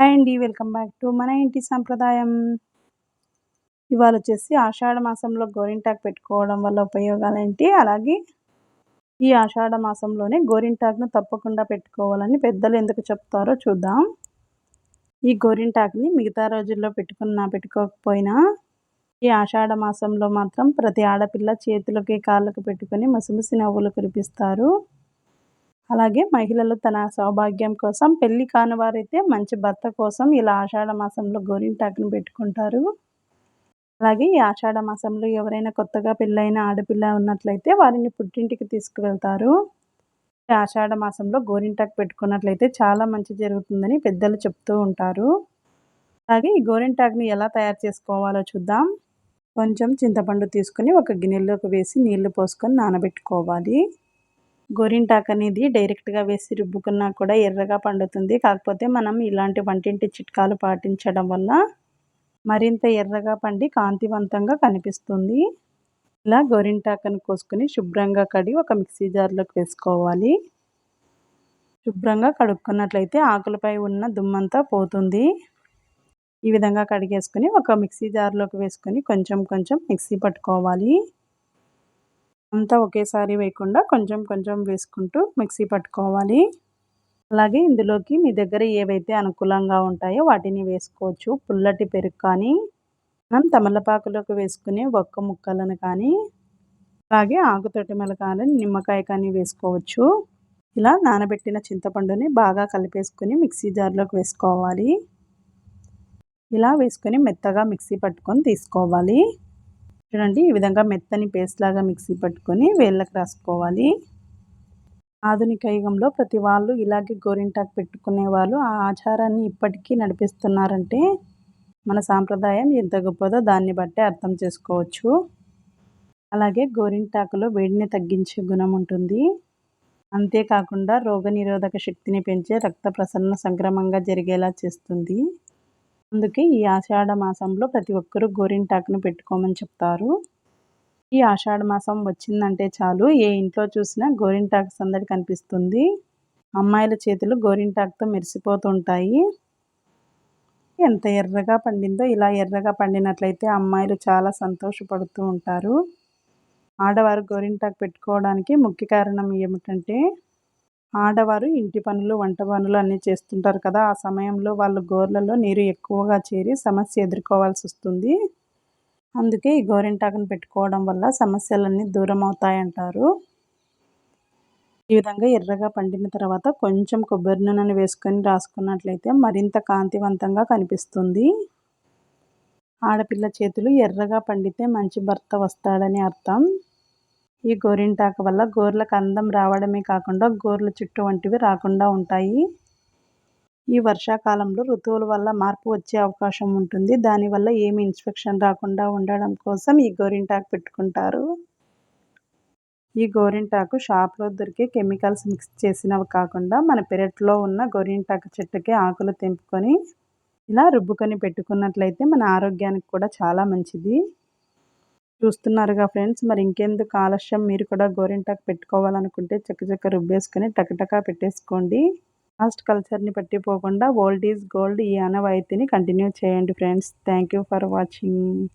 And అండి welcome back to మన ఇంటి సంప్రదాయం. ఇవాళ వచ్చేసి ఆషాఢ మాసంలో గోరింటాకు పెట్టుకోవడం వల్ల ఉపయోగాలు ఏంటి అలాగే ఈ ఆషాఢ మాసంలోనే గోరింటాకును తప్పకుండా పెట్టుకోవాలని పెద్దలు ఎందుకు చెప్తారో చూద్దాం. ఈ గోరింటాకుని మిగతా రోజుల్లో పెట్టుకున్నా పెట్టుకోకపోయినా ఈ ఆషాఢ మాసంలో మాత్రం ప్రతి ఆడపిల్ల చేతులకి కాళ్ళకు పెట్టుకొని మసిమసి నవ్వులు కురిపిస్తారు. అలాగే మహిళలు తన సౌభాగ్యం కోసం పెళ్ళి కాని వారైతే మంచి భర్త కోసం ఇలా ఆషాఢ మాసంలో గోరింటాకును పెట్టుకుంటారు. అలాగే ఈ ఆషాఢ మాసంలో ఎవరైనా కొత్తగా పెళ్ళైన ఆడపిల్ల ఉన్నట్లయితే వారిని పుట్టింటికి తీసుకువెళ్తారు. ఆషాఢ మాసంలో గోరింటాకు పెట్టుకున్నట్లయితే చాలా మంచి జరుగుతుందని పెద్దలు చెప్తూ ఉంటారు. అలాగే ఈ గోరింటాకుని ఎలా తయారు చేసుకోవాలో చూద్దాం. కొంచెం చింతపండు తీసుకుని ఒక గిన్నెలోకి వేసి నీళ్ళు పోసుకొని నానబెట్టుకోవాలి. గోరింటాక్ అనేది డైరెక్ట్గా వేసి రుబ్బుకున్నా కూడా ఎర్రగా పండుతుంది. కాకపోతే మనం ఇలాంటి వంటింటి చిట్కాలు పాటించడం వల్ల మరింత ఎర్రగా పండి కాంతివంతంగా కనిపిస్తుంది. ఇలా గోరింటాకను కోసుకొని శుభ్రంగా కడిగి ఒక మిక్సీ జార్లోకి వేసుకోవాలి. శుభ్రంగా కడుక్కున్నట్లయితే ఆకులపై ఉన్న దుమ్మంతా పోతుంది. ఈ విధంగా కడిగేసుకొని ఒక మిక్సీ జార్లోకి వేసుకొని కొంచెం కొంచెం మిక్సీ పట్టుకోవాలి. అంతా ఒకేసారి వేయకుండా కొంచెం కొంచెం వేసుకుంటూ మిక్సీ పట్టుకోవాలి. అలాగే ఇందులోకి మీ దగ్గర ఏవైతే అనుకూలంగా ఉంటాయో వాటిని వేసుకోవచ్చు. పుల్లటి పెరుగు కానీ మనం తమలపాకులోకి వేసుకునే ఒక్క ముక్కలను కానీ అలాగే ఆకుతొటిమల కానీ నిమ్మకాయ కానీ వేసుకోవచ్చు. ఇలా నానబెట్టిన చింతపండుని బాగా కలిపేసుకుని మిక్సీ జార్లోకి వేసుకోవాలి. ఇలా వేసుకొని మెత్తగా మిక్సీ పట్టుకొని తీసుకోవాలి. చూడండి ఈ విధంగా మెత్తని పేస్ట్ లాగా మిక్సీ పట్టుకొని వేళ్ళకి రాసుకోవాలి. ఆధునిక యుగంలో ప్రతి వాళ్ళు ఇలాగే గోరింటాకు పెట్టుకునే వాళ్ళు ఆ ఆచారాన్ని ఇప్పటికీ నడిపిస్తున్నారంటే మన సాంప్రదాయం ఎంత గొప్పదో దాన్ని బట్టే అర్థం చేసుకోవచ్చు. అలాగే గోరింటాకులో వేడిని తగ్గించే గుణం ఉంటుంది. అంతేకాకుండా రోగనిరోధక శక్తిని పెంచే రక్త ప్రసరణ సంక్రమంగా జరిగేలా చేస్తుంది. అందుకే ఈ ఆషాఢ మాసంలో ప్రతి ఒక్కరూ గోరింటాకును పెట్టుకోమని చెప్తారు. ఈ ఆషాఢ మాసం వచ్చిందంటే చాలు. ఏ ఇంట్లో చూసినా గోరింటాకు సందడి కనిపిస్తుంది. అమ్మాయిల చేతులు గోరింటాకుతో మెరిసిపోతుంటాయి. ఎంత ఎర్రగా పండిందో ఇలా ఎర్రగా పండినట్లయితే అమ్మాయిలు చాలా సంతోషపడుతూ ఉంటారు. ఆడవారు గోరింటాకు పెట్టుకోవడానికి ముఖ్య కారణం ఏమిటంటే ఆడవారు ఇంటి పనులు వంట పనులు అన్నీ చేస్తుంటారు కదా. ఆ సమయంలో వాళ్ళు గోర్లలో నీరు ఎక్కువగా చేరి సమస్య ఎదుర్కోవాల్సి వస్తుంది. అందుకే ఈ గోరింటాకును పెట్టుకోవడం వల్ల సమస్యలన్నీ దూరం అవుతాయంటారు ఈ విధంగా ఎర్రగా పండిన తర్వాత కొంచెం కొబ్బరి నూనెను వేసుకొని రాసుకున్నట్లయితే మరింత కాంతివంతంగా కనిపిస్తుంది. ఆడపిల్ల చేతులు ఎర్రగా పండితే మంచి భర్త వస్తాడని అర్థం. ఈ గోరింటాకు వల్ల గోర్లకు అందం రావడమే కాకుండా గోర్ల చుట్టూ వంటివి రాకుండా ఉంటాయి. ఈ వర్షాకాలంలో ఋతువుల వల్ల మార్పు వచ్చే అవకాశం ఉంటుంది. దానివల్ల ఏమి ఇన్స్పెక్షన్ రాకుండా ఉండడం కోసం ఈ గోరింటాకు పెట్టుకుంటారు. ఈ గోరింటాకు షాప్లో దొరికే కెమికల్స్ మిక్స్ చేసినవి కాకుండా మన పెరట్లో ఉన్న గోరింటాకు చెట్టుకి ఆకులు తెంపుకొని ఇలా రుబ్బుకొని పెట్టుకున్నట్లయితే మన ఆరోగ్యానికి కూడా చాలా మంచిది. చూస్తున్నారుగా ఫ్రెండ్స్. మరి ఇంకెందుకు ఆలస్యం? మీరు కూడా గోరింటాకు పెట్టుకోవాలనుకుంటే చక్కచక్క రుబ్బేసుకొని టకటకా పెట్టేసుకోండి. పాస్ట్ కల్చర్ని పట్టిపోకుండా ఓల్డ్ ఈజ్ గోల్డ్ ఈ అనవాయితీని కంటిన్యూ చేయండి ఫ్రెండ్స్. Thank for watching